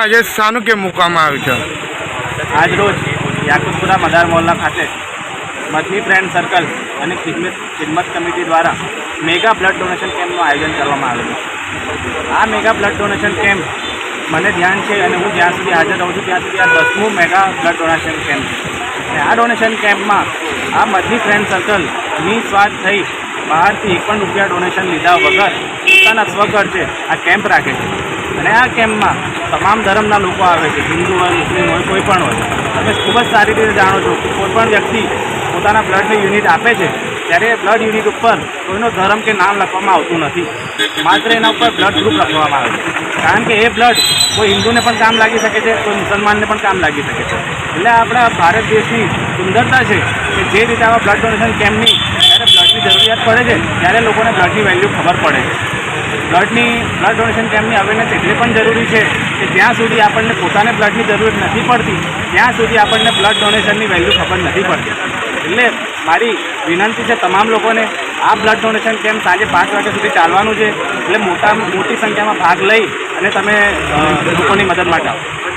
આજે શાનું કેમ મૂકવામાં આવ્યું છે? આજ રોજ યાકુતપુરા મદાર મોલના ખાતે મથલી ફ્રેન્ડ સર્કલ અને ખિદમત કમિટી દ્વારા મેગા બ્લડ ડોનેશન કેમ્પનું આયોજન કરવામાં આવેલું આ મેગા બ્લડ ડોનેશન કેમ્પ મને ધ્યાન છે અને હું જ્યાં સુધી હાજર રહું છું ત્યાં સુધી આ દસમું મેગા બ્લડ ડોનેશન કેમ્પ છે. અને આ ડોનેશન કેમ્પમાં આ મધલી ફ્રેન્ડ સર્કલ નિસ્વાર્થ થઈ બહારથી એક પણ રૂપિયા ડોનેશન લીધા વગર પોતાના સ્વખર્ચે આ કેમ્પ રાખે છે. અને આ કેમ્પમાં તમામ ધર્મના લોકો આવે છે. હિન્દુ હોય, મુસ્લિમ હોય, કોઈ પણ હોય. તમે ખૂબ જ સારી રીતે જાણો છો કે કોઈ પણ વ્યક્તિ પોતાના બ્લડની યુનિટ આપે છે, ત્યારે એ બ્લડ યુનિટ ઉપર કોઈનો ધર્મ કે નામ લખવામાં આવતું નથી. માત્ર એના ઉપર બ્લડ ગ્રુપ લખવામાં આવે છે. કારણ કે એ બ્લડ કોઈ હિન્દુને પણ કામ લાગી શકે છે, કોઈ મુસલમાનને પણ કામ લાગી શકે છે. એટલે આપણા ભારત દેશની સુંદરતા છે કે જે રીતે આવા બ્લડ ડોનેશન કેમ્પની જ્યારે બ્લડની જરૂરિયાત પડે છે, ત્યારે લોકોને બ્લડની વેલ્યુ ખબર પડે છે. બ્લડની, બ્લડ ડોનેશન કેમ્પની અવેરનેસ એટલે પણ જરૂરી છે કે જ્યાં સુધી આપણને પોતાને બ્લડની જરૂરત નથી પડતી, ત્યાં સુધી આપણને બ્લડ ડોનેશનની વેલ્યુ ખબર નથી પડતી. એટલે મારી વિનંતી છે તમામ લોકોને, આ બ્લડ ડોનેશન કેમ્પ સાંજે પાંચ વાગ્યા સુધી ચાલવાનું છે. એટલે મોટા, મોટી સંખ્યામાં ભાગ લઈ અને તમે લોકોની મદદ માટે આવો.